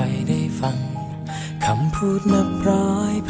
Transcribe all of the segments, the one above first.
ครได้ฟังคำพูดนับร้อย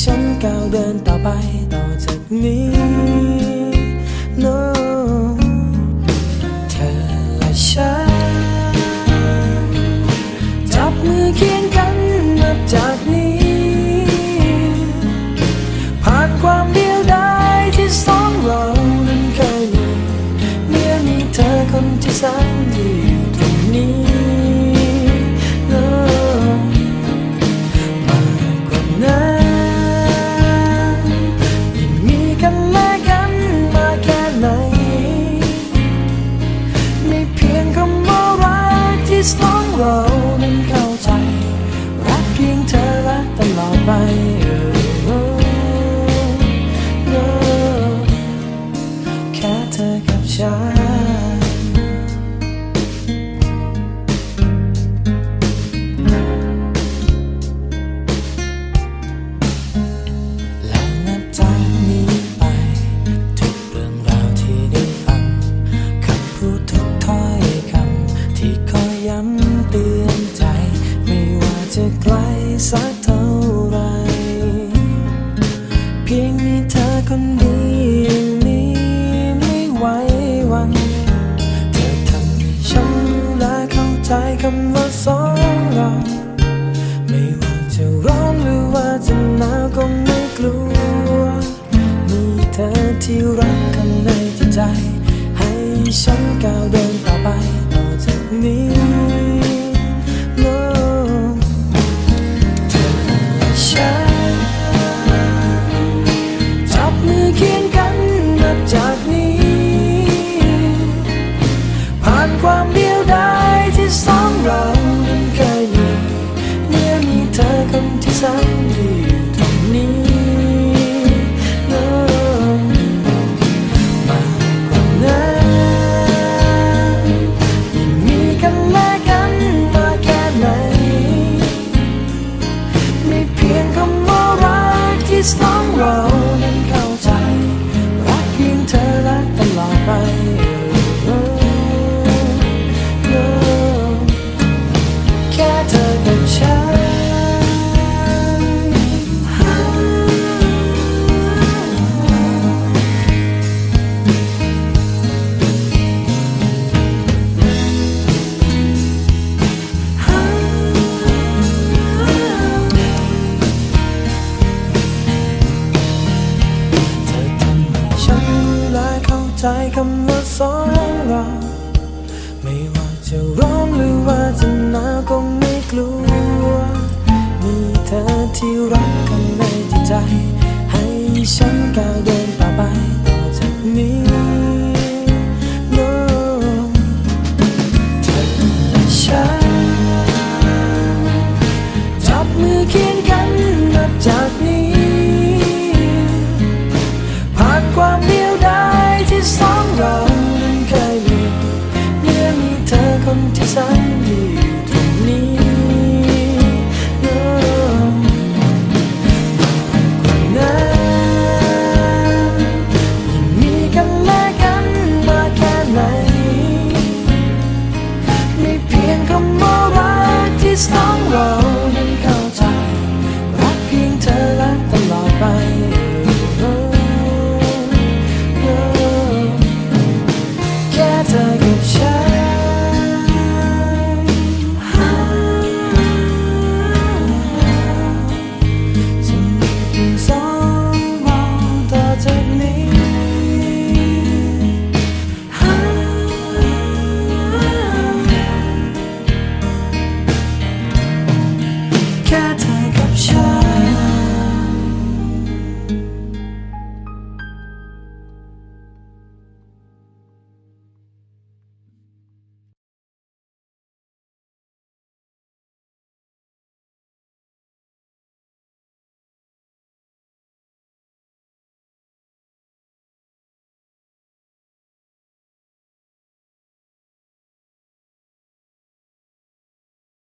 ฉันก้าวเดินต่อไปต่อจากนี้นะ เธอกับฉัน คำว่าสองเราไม่ว่าจะร้อนหรือว่าจะหนาวก็ไม่กลัว มีเธอที่รักข้างในจิตใจ ให้ฉันก้าวเดินต่อไปต่อจากนี้ No เธอและฉันจับมือเคียงกันนับจากนี้ ผ่านความดี กที่ ใจคำว่าสองเรา ไม่ว่าจะร้อนหรือว่าจะหนาวก็ไม่กลัว มีเธอที่รักข้างในจิตใจ ให้ฉันก้าวเดิน